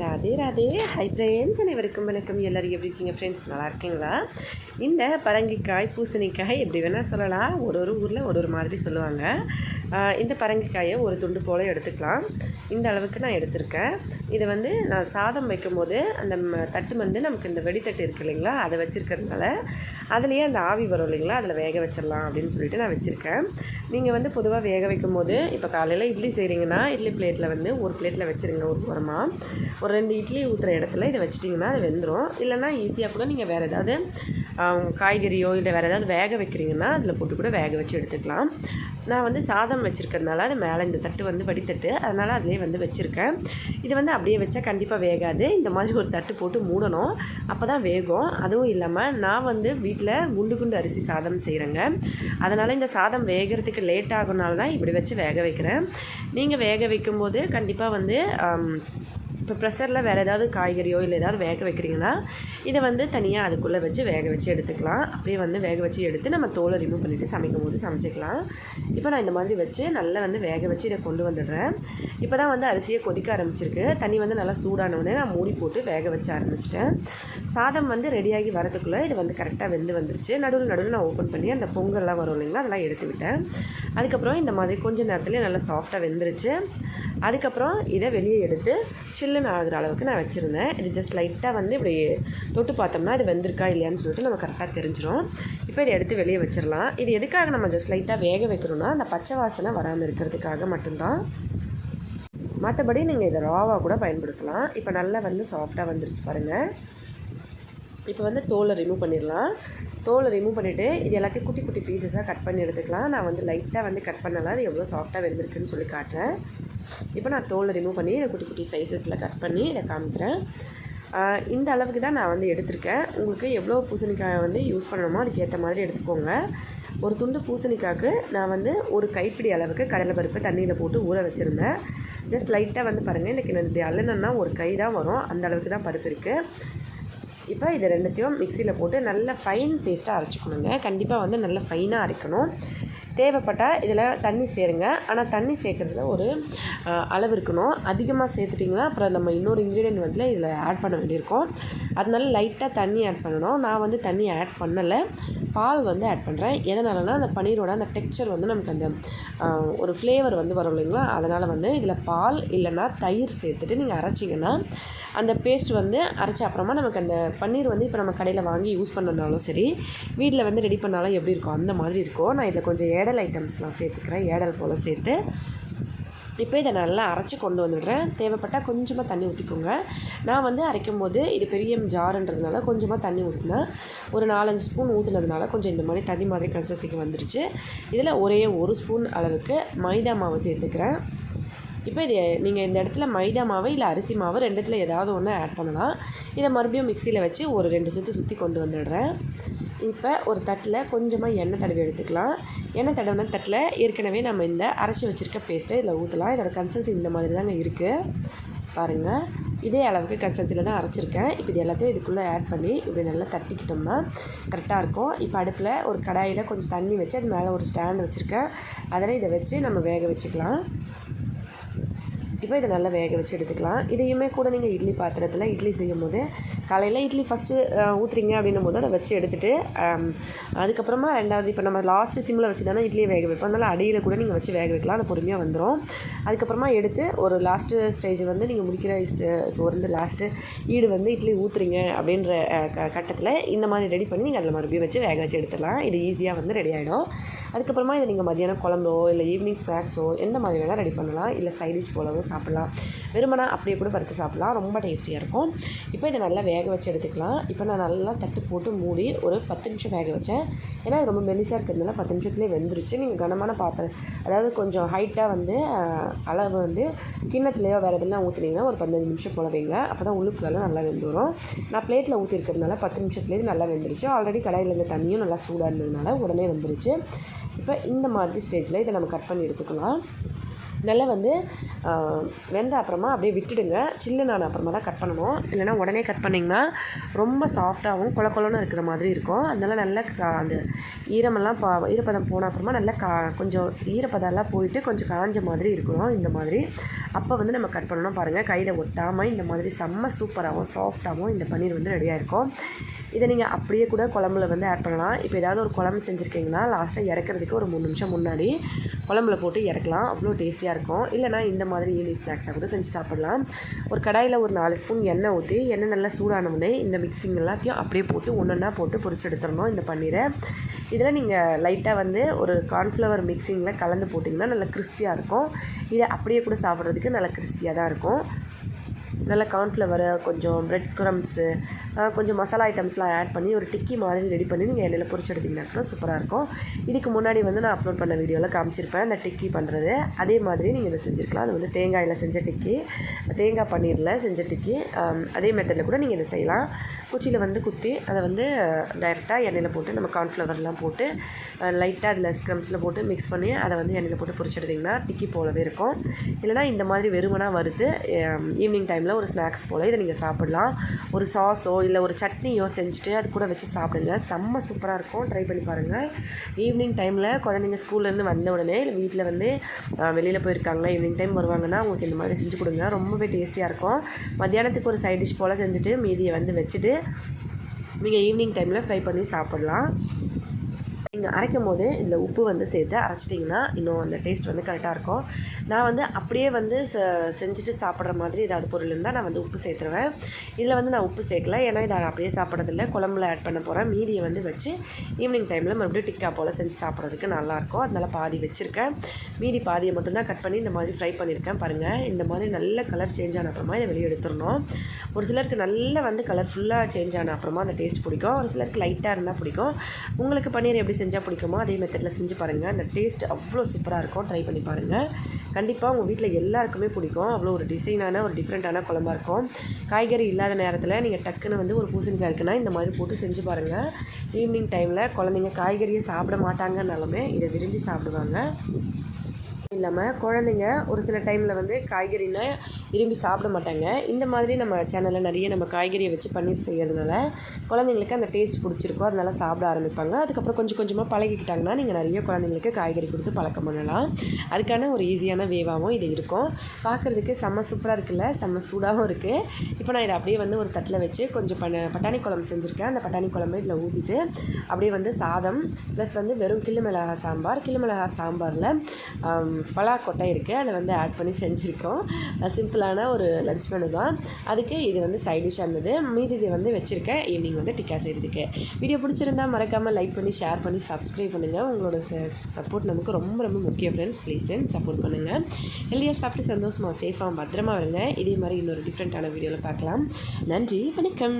Radhe Radhe. Hi friends அனைவருக்கும் வணக்கம். எல்லோரும் எப்படி இருக்கீங்க ஃப்ரெண்ட்ஸ் நல்லா இருக்கீங்களா? இந்த பரங்கிக்காய் பூசணிக்காய் எப்படி வேணால் சொல்லலாம். ஒரு ஒரு ஊரில் ஒரு ஒரு மாதிரி சொல்லுவாங்க. இந்த பரங்கிக்காயை ஒரு துண்டு போல் எடுத்துக்கலாம். இந்த அளவுக்கு நான் எடுத்திருக்கேன். இதை வந்து நான் சாதம் வைக்கும்போது அந்த தட்டு வந்து நமக்கு இந்த வெடித்தட்டு இருக்குது இல்லைங்களா? அதை வச்சுருக்கிறதுனால அதுலேயே அந்த ஆவி வரும் இல்லைங்களா? அதில் வேக வச்சிடலாம் அப்படின்னு சொல்லிட்டு நான் வச்சுருக்கேன். நீங்கள் வந்து பொதுவாக வேக வைக்கும் போது இப்போ காலையில் இட்லி செய்கிறீங்கன்னா இட்லி பிளேட்டில் வந்து ஒரு பிளேட்டில் வச்சுருங்க ஒரு உரமாக ஒரு ரெண்டு இட்லி ஊற்றுற இடத்துல இதை வச்சிட்டிங்கன்னா அது வெந்துடும் இல்லைன்னா ஈஸியாக கூட நீங்கள் வேறு ஏதாவது காய்கறியோ இல்லை வேறு ஏதாவது வேக வைக்கிறீங்கன்னா அதில் போட்டு கூட வேக வச்சு எடுத்துக்கலாம். நான் வந்து சாதம் வச்சுருக்கிறதுனால அது மேலே இந்த தட்டு வந்து வடித்தட்டு அதனால் அதிலே வந்து வச்சுருக்கேன். இது வந்து அப்படியே வச்சா கண்டிப்பாக வேகாது. இந்த மாதிரி ஒரு தட்டு போட்டு மூடணும். அப்போ தான் வேகும். அதுவும் இல்லாமல் நான் வந்து வீட்டில் குண்டு குண்டு அரிசி சாதம் செய்கிறேங்க அதனால் இந்த சாதம் வேகிறதுக்கு லேட் ஆகுனால தான் இப்படி வச்சு வேக வைக்கிறேன். நீங்கள் வேக வைக்கும்போது கண்டிப்பாக வந்து இப்போ ப்ரெஷரில் வேறு ஏதாவது காய்கறியோ இல்லை ஏதாவது வேக வைக்கிறீங்கன்னா இதை வந்து தனியாக அதுக்குள்ளே வச்சு வேக வச்சு எடுத்துக்கலாம். அப்படியே வந்து வேக வச்சு எடுத்து நம்ம தோலை ரிமூவ் பண்ணிவிட்டு சமைக்கும் போது சமைச்சிக்கலாம். இப்போ நான் இந்த மாதிரி வச்சு நல்லா வந்து வேக வச்சு இதை கொண்டு வந்துடுறேன். இப்போ தான் வந்து அரிசியை கொதிக்க ஆரம்பிச்சிருக்கு. தண்ணி வந்து நல்லா சூடான உடனே நான் மூடி போட்டு வேக வச்சு ஆரம்பிச்சிட்டேன். சாதம் வந்து ரெடியாகி வரதுக்குள்ளே இது வந்து கரெக்டாக வெந்து வந்துருச்சு. நடுவில் நடுவில் நான் ஓப்பன் பண்ணி அந்த பொங்கல்லாம் வரும் இல்லைங்களா அதெல்லாம் எடுத்து விட்டேன். அதுக்கப்புறம் இந்த மாதிரி கொஞ்ச நேரத்துலேயே நல்லா சாஃப்டாக வெந்துருச்சு. அதுக்கப்புறம் இதை வெளியே எடுத்து சில்லு சில்லுன்னு ஆகுற அளவுக்கு நான் வச்சுருந்தேன். இது ஜஸ்ட் லைட்டாக வந்து இப்படி தொட்டு பார்த்தோம்னா இது வெந்திருக்கா இல்லையான்னு சொல்லிட்டு நம்ம கரெக்டாக தெரிஞ்சிடும் இப்போ இதை எடுத்து வெளியே வச்சிடலாம் இது எதுக்காக நம்ம ஜஸ்ட் லைட்டாக வேக வைக்கிறோன்னா அந்த பச்சை வாசனை வராமல் இருக்கிறதுக்காக மட்டும்தான். மற்றபடி நீங்கள் இதை ராவாக கூட பயன்படுத்தலாம். இப்போ நல்லா வந்து சாஃப்டாக வந்துருச்சு பாருங்கள் இப்போ வந்து தோலை ரிமூவ் பண்ணிடலாம். தோலை ரிமூவ் பண்ணிவிட்டு இது எல்லாத்தையும் குட்டி குட்டி பீசஸாக கட் பண்ணி எடுத்துக்கலாம். நான் வந்து லைட்டாக வந்து கட் பண்ணலாம் அது எவ்வளோ சாஃப்டாக வெந்திருக்குன்னு சொல்லி காட்டுறேன். இப்போ நான் தோலை ரிமூவ் பண்ணி இதை குட்டி குட்டி சைஸஸில் கட் பண்ணி இதை காமிக்கிறேன். இந்த அளவுக்கு தான் நான் வந்து எடுத்திருக்கேன். உங்களுக்கு எவ்வளோ பூசணிக்காய் வந்து யூஸ் பண்ணணுமோ அதுக்கேற்ற மாதிரி எடுத்துக்கோங்க. ஒரு துண்டு பூசணிக்காய்க்கு நான் வந்து ஒரு கைப்பிடி அளவுக்கு கடலைப்பருப்பு தண்ணியில் போட்டு ஊற வச்சுருந்தேன். ஜஸ்ட் லைட்டாக வந்து பாருங்கள் எனக்கு நான் இப்படி அள்ளணுன்னா ஒரு கை தான் வரும். அந்த அளவுக்கு தான் பருப்பு இருக்குது இப்போ இது ரெண்டுத்தையும் மிக்சியில் போட்டு நல்ல ஃபைன் பேஸ்ட்டாக அரைச்சிக்கணுங்க. கண்டிப்பாக வந்து நல்ல ஃபைனாக அரைக்கணும். தேவைப்பட்டால் இதில் தண்ணி சேருங்க. ஆனால் தண்ணி சேர்க்குறதுல ஒரு அளவு இருக்கணும். அதிகமாக சேர்த்துட்டிங்கன்னா அப்புறம் நம்ம இன்னொரு இன்க்ரீடியன்ட் வந்து இதில் ஆட் பண்ண வேண்டியிருக்கும். அதனால லைட்டாக தண்ணி ஆட் பண்ணணும். நான் வந்து தண்ணி ஆட் பண்ணலை. பால் வந்து ஆட் பண்ணுறேன் எதனாலனா அந்த பன்னீரோட அந்த டெக்ஸ்சர் வந்து நமக்கு அந்த ஒரு ஃப்ளேவர் வந்து வரும் இல்லைங்களா? அதனால் வந்து இதில் பால் இல்லைன்னா தயிர் சேர்த்துட்டு நீங்கள் அரைச்சிங்கன்னா அந்த பேஸ்ட் வந்து அரைச்ச அப்புறமா நமக்கு அந்த பன்னீர் வந்து இப்போ நம்ம கடையில் வாங்கி யூஸ் பண்ணனாலும் சரி வீட்டில் வந்து ரெடி பண்ணாலும் எப்படி இருக்கும் அந்த மாதிரி இருக்கும். நான் இதில் கொஞ்சம் ஏடல் ஐட்டம்ஸ்லாம் சேர்த்துக்கிறேன் ஏடல் போல் சேர்த்து. இப்போ இதை நல்லா அரைச்சி கொண்டு வந்துடுறேன். தேவைப்பட்டால் கொஞ்சமாக தண்ணி ஊற்றிக்கோங்க நான் வந்து அரைக்கும் போது இது பெரிய ஜாருன்றதுனால கொஞ்சமாக தண்ணி ஊற்றினேன் ஒரு நாலஞ்சு ஸ்பூன் ஊற்றுனதுனால கொஞ்சம் இந்த மாதிரி தண்ணி மாதிரி கன்சிஸ்டன்சிக்கு வந்துருச்சு. இதில் ஒரே ஒரு ஸ்பூன் அளவுக்கு மைதா மாவு சேர்த்துக்கிறேன். இப்போ இது நீங்கள் இந்த இடத்துல மைதா மாவு இல்லை அரிசி மாவு ரெண்டுத்தில் ஏதாவது ஒன்று ஆட் பண்ணலாம். இதை மறுபடியும் மிக்சியில் வச்சு ஒரு ரெண்டு சுற்றி சுற்றி கொண்டு வந்துடுறேன். இப்போ ஒரு தட்டில் கொஞ்சமாக எண்ணெய் தடவி எடுத்துக்கலாம். எண்ணெய் தடவின தட்டில் ஏற்கனவே நம்ம இந்த அரைச்சி வச்சுருக்க பேஸ்ட்டை இதில் ஊற்றலாம் இதோட கன்சன்சி இந்த மாதிரி தாங்க இருக்குது பாருங்கள் இதே அளவுக்கு கன்சன்சியில் தான் அரைச்சிருக்கேன். இப்போ இது எல்லாத்தையும் இதுக்குள்ளே ஆட் பண்ணி இப்படி நல்லா தட்டிக்கிட்டோம்னா கரெக்டாக இருக்கும். இப்போ அடுப்பில் ஒரு கடாயில் கொஞ்சம் தண்ணி வச்சு அது மேலே ஒரு ஸ்டாண்ட் வச்சுருக்கேன். அதில் இதை வச்சு நம்ம வேக வச்சுக்கலாம். இப்போ இதை நல்லா வேக வச்சு எடுத்துக்கலாம். இதையுமே கூட நீங்கள் இட்லி பாத்திரத்தில் இட்லி செய்யும் போது காலையில் இட்லி ஃபஸ்ட்டு ஊற்றுறீங்க அப்படின்னும் போது அதை வச்சு எடுத்துகிட்டு அதுக்கப்புறமா ரெண்டாவது இப்போ நம்ம லாஸ்ட்டு சிம்மில் வச்சு தானே இட்லியை வேக வைப்போம். அதனால் அடியில் கூட நீங்கள் வச்சு வேக வைக்கலாம். அது பொறுமையாக வந்துடும் அதுக்கப்புறமா எடுத்து ஒரு லாஸ்ட்டு ஸ்டேஜ் வந்து நீங்கள் முடிக்கிற இஸ்ட் இப்போ வந்து லாஸ்ட்டு ஈடு வந்து இட்லி ஊற்றுறீங்க அப்படின்ற க கட்டத்தில் இந்த மாதிரி ரெடி பண்ணி நீங்கள் அதில் மறுபடியும் வச்சு வேக வச்சு எடுத்துடலாம். இது ஈஸியாக வந்து ரெடி ஆகிடும் அதுக்கப்புறமா இதை நீங்கள் மதியானம் குழம்போ இல்லை ஈவினிங் ஸ்நாக்ஸோ எந்த மாதிரி வேணால் ரெடி பண்ணலாம். இல்லை சைடிஷ் போலவும் சாப்பிட்லாம். வெறுமனா அப்படியே கூட வறுத்து சாப்பிட்லாம். ரொம்ப டேஸ்டியாக இருக்கும். இப்போ இதை நல்லா வேக வச்சு எடுத்துக்கலாம். இப்போ நான் நல்லா தட்டு போட்டு மூடி ஒரு பத்து நிமிஷம் வேக வச்சேன். ஏன்னா இது ரொம்ப மெலிசாக இருக்கிறதுனால பத்து நிமிஷத்துலேயே வெந்துருச்சு. நீங்கள் கனமான பாத்திரம் அதாவது கொஞ்சம் ஹைட்டாக வந்து அளவு வந்து கிண்ணத்துலையோ வேறு எதுலாம் ஊற்றுனீங்கன்னா ஒரு பதினஞ்சு நிமிஷம் போல வைங்க. அப்போ தான் உள்ளுக்குள்ளெல்லாம் நல்லா வெந்து வரும் நான் பிளேட்டில் ஊற்றிருக்கிறதுனால பத்து நிமிஷத்துலேயே நல்லா வெந்துருச்சு. ஆல்ரெடி கடையில் இருந்த தண்ணியும் நல்லா சூடாக இருந்ததுனால உடனே வந்துருச்சு. இப்போ இந்த மாதிரி ஸ்டேஜில் இதை நம்ம கட் பண்ணி எடுத்துக்கலாம். நல்லா வந்து வெந்த அப்புறமா அப்படியே விட்டுடுங்க. சில்லுனான அப்புறமா தான் கட் பண்ணணும். இல்லைன்னா உடனே கட் பண்ணிங்கன்னா ரொம்ப சாஃப்டாகவும் கொல கொலன்னு இருக்கிற மாதிரி இருக்கும். அதனால் நல்லா கா அந்த ஈரமெல்லாம் பா ஈரப்பதம் போன அப்புறமா நல்லா கா கொஞ்சம் ஈரப்பதம்லாம் போயிட்டு கொஞ்சம் காஞ்ச மாதிரி இருக்கணும் இந்த மாதிரி. அப்போ வந்து நம்ம கட் பண்ணணும் பாருங்கள் கையில் ஒட்டாமல் இந்த மாதிரி செம்ம சூப்பராகவும் சாஃப்டாகவும் இந்த பன்னீர் வந்து ரெடியாக இருக்கும் இதை நீங்கள் அப்படியே கூட குழம்புல வந்து ஆட் பண்ணலாம். இப்போ ஏதாவது ஒரு குழம்பு செஞ்சுருக்கீங்கன்னா லாஸ்ட்டாக இறக்குறதுக்கு ஒரு மூணு நிமிஷம் முன்னாடி குழம்புல போட்டு இறக்கலாம். அவ்வளோ டேஸ்டியாக இருக்கும். இல்லைனா இந்த மாதிரி ஈவினிங் ஸ்நாக்ஸாக கூட செஞ்சு சாப்பிடலாம். ஒரு கடாயில் ஒரு நாலு ஸ்பூன் எண்ணெய் ஊற்றி எண்ணெய் நல்லா சூடானவுடனே இந்த மிக்சிங் எல்லாத்தையும் அப்படியே போட்டு ஒன்று ஒன்றா போட்டு பொரிச்சு எடுத்துடணும் இந்த பன்னீரை. இதில் நீங்கள் லைட்டாக வந்து ஒரு கார்ன்ஃப்ளவர் மிக்சிங்கில் கலந்து போட்டிங்கன்னா நல்லா கிறிஸ்பியாக இருக்கும். இதை அப்படியே கூட சாப்பிட்றதுக்கு நல்லா கிறிஸ்பியாக தான் இருக்கும். நல்லா கார்ன்ஃப்ளவரு கொஞ்சம் ப்ரெட் க்ரம்ஸு கொஞ்சம் மசாலா ஐட்டம்ஸ்லாம் ஆட் பண்ணி ஒரு டிக்கி மாதிரி ரெடி பண்ணி நீங்கள் எண்ணெயில் பொரிச்சு எடுத்திங்கன்னா கூட சூப்பராக இருக்கும். இதுக்கு முன்னாடி வந்து நான் அப்லோட் பண்ண வீடியோவில் காமிச்சிருப்பேன் அந்த டிக்கி பண்ணுறது அதே மாதிரி நீங்கள் இதை செஞ்சுருக்கலாம். அது வந்து தேங்காயில் செஞ்ச டிக்கி தேங்காய் பன்னீரில் செஞ்ச டிக்கி அதே மெத்தடில் கூட நீங்கள் இதை செய்யலாம். குச்சியில் வந்து குத்தி அதை வந்து டைரெக்டாக எண்ணெயில் போட்டு நம்ம கார்ன்ஃப்ளவர்லாம் போட்டு லைட்டாக அதில் ஸ்க்ரம்ஸில் போட்டு மிக்ஸ் பண்ணி அதை வந்து எண்ணெயில் போட்டு பொரிச்சு எடுத்திங்கன்னா டிக்கி போலவே இருக்கும். இல்லைனா இந்த மாதிரி வெறுமனாக வருது ஈவினிங் டைமில் ஒரு ஸ்நாக்ஸ் போல் இதை நீங்கள் சாப்பிடலாம். ஒரு சாஸோ இல்லை ஒரு சட்னியோ செஞ்சுட்டு அது கூட வச்சு சாப்பிடுங்க. செம்ம சூப்பராக இருக்கும். ட்ரை பண்ணி பாருங்கள் ஈவினிங் டைமில் குழந்தைங்க ஸ்கூல்லேருந்து வந்த உடனே இல்லை வீட்டில் வந்து வெளியில் போயிருக்காங்க. ஈவினிங் டைம் வருவாங்கன்னா அவங்களுக்கு இந்த மாதிரி செஞ்சு கொடுங்க. ரொம்பவே டேஸ்டியாக இருக்கும். மத்தியானத்துக்கு ஒரு சைட் டிஷ் போல் செஞ்சுட்டு மீதியை வந்து வச்சுட்டு நீங்கள் ஈவினிங் டைமில் ஃப்ரை பண்ணி சாப்பிட்லாம். நீங்கள் அரைக்கும் போது இதில் உப்பு வந்து சேர்த்து அரைச்சிட்டிங்கன்னா இன்னும் அந்த டேஸ்ட் வந்து கரெக்டாக இருக்கும். நான் வந்து அப்படியே வந்து செஞ்சுட்டு சாப்பிட்ற மாதிரி ஏதாவது பொருள் இருந்தால் நான் வந்து உப்பு சேர்த்துருவேன். இதில் வந்து நான் உப்பு சேர்க்கல. ஏன்னா இதை அப்படியே சாப்பிட்றதில்ல. குழம்புல ஆட் பண்ண போகிறேன் மீதியை வந்து வச்சு ஈவினிங் டைமில் மறுபடியும் டிக்கா போல் செஞ்சு சாப்பிட்றதுக்கு நல்லாயிருக்கும் அதனால் பாதி வச்சுருக்கேன். மீதி பாதியை மட்டும்தான் கட் பண்ணி இந்த மாதிரி ஃப்ரை பண்ணியிருக்கேன். பாருங்கள் இந்த மாதிரி நல்ல கலர் சேஞ்ச் ஆன அப்புறமா இதை வெளியே எடுத்துடணும். ஒரு சிலருக்கு நல்ல வந்து கலர் ஃபுல்லாக சேஞ்ச் ஆன அப்புறமா அந்த டேஸ்ட் பிடிக்கும். ஒரு சிலருக்கு லைட்டாக இருந்தால் பிடிக்கும். உங்களுக்கு பன்னீர் எப்படி செஞ்சு செஞ்சால் பிடிக்குமோ அதே மெத்தடில் செஞ்சு பாருங்கள் அந்த டேஸ்ட் அவ்வளோ சூப்பராக இருக்கும். ட்ரை பண்ணி பாருங்கள் கண்டிப்பாக உங்கள் வீட்டில் எல்லாருக்குமே பிடிக்கும். அவ்வளோ ஒரு டிசைனான ஒரு டிஃப்ரெண்ட்டான குழம்பா இருக்கும். காய்கறி இல்லாத நேரத்தில் நீங்கள் டக்குன்னு வந்து ஒரு பூசணிக்காய் இருக்குன்னா இந்த மாதிரி போட்டு செஞ்சு பாருங்கள் ஈவினிங் டைமில் குழந்தைங்க காய்கறியை சாப்பிட மாட்டாங்கன்னாலுமே இதை விரும்பி சாப்பிடுவாங்க. இல்லாமல் குழந்தைங்க ஒரு சில டைமில் வந்து காய்கறினா விரும்பி சாப்பிட மாட்டாங்க. இந்த மாதிரி நம்ம சேனலில் நிறைய நம்ம காய்கறியை வச்சு பன்னீர் செய்கிறதுனால குழந்தைங்களுக்கு அந்த டேஸ்ட் பிடிச்சிருக்கும். அதனால சாப்பிட ஆரம்பிப்பாங்க. அதுக்கப்புறம் கொஞ்சம் கொஞ்சமாக பழகிக்கிட்டாங்கன்னா நீங்கள் நிறைய குழந்தைங்களுக்கு காய்கறி கொடுத்து பழக்கம் பண்ணலாம். அதுக்கான ஒரு ஈஸியான வேவாகவும் இது இருக்கும். பார்க்குறதுக்கு செம்ம சூப்பராக இருக்குல்ல? செம்ம சூடாகவும் இருக்குது இப்போ நான் இதை அப்படியே வந்து ஒரு தட்டில் வச்சு கொஞ்சம் பண்ண பட்டாணி குழம்பு செஞ்சுருக்கேன். அந்த பட்டாணி குழம்பு இதில் ஊற்றிட்டு அப்படியே வந்து சாதம் ப்ளஸ் வந்து வெறும் கிள்ளு மிளகா சாம்பார். கிள்ளு மிளகா சாம்பாரில் பலாக்கொட்டை இருக்குது அதை வந்து ஆட் பண்ணி செஞ்சுருக்கோம். சிம்பிளான ஒரு லஞ்ச் மெனு தான். அதுக்கு இது வந்து சைடிஷாக இருந்தது. மீதி இது வந்து வச்சுருக்கேன். ஈவினிங் வந்து டிக்கா செய்கிறதுக்கு வீடியோ பிடிச்சிருந்தா மறக்காமல் லைக் பண்ணி ஷேர் பண்ணி சப்ஸ்கிரைப் பண்ணுங்கள் உங்களோட சப்போர்ட் நமக்கு ரொம்ப ரொம்ப முக்கியம் ஃப்ரெண்ட்ஸ் ப்ளீஸ் ஃப்ரெண்ட்ஸ் சப்போர்ட் பண்ணுங்கள் ஹெல்தியாக சாப்பிட்டு சந்தோஷமாக சேஃபாக பத்திரமா வருங்க இதே மாதிரி இன்னொரு டிஃப்ரெண்ட்டான வீடியோவில் பார்க்கலாம். நன்றி வணக்கம்.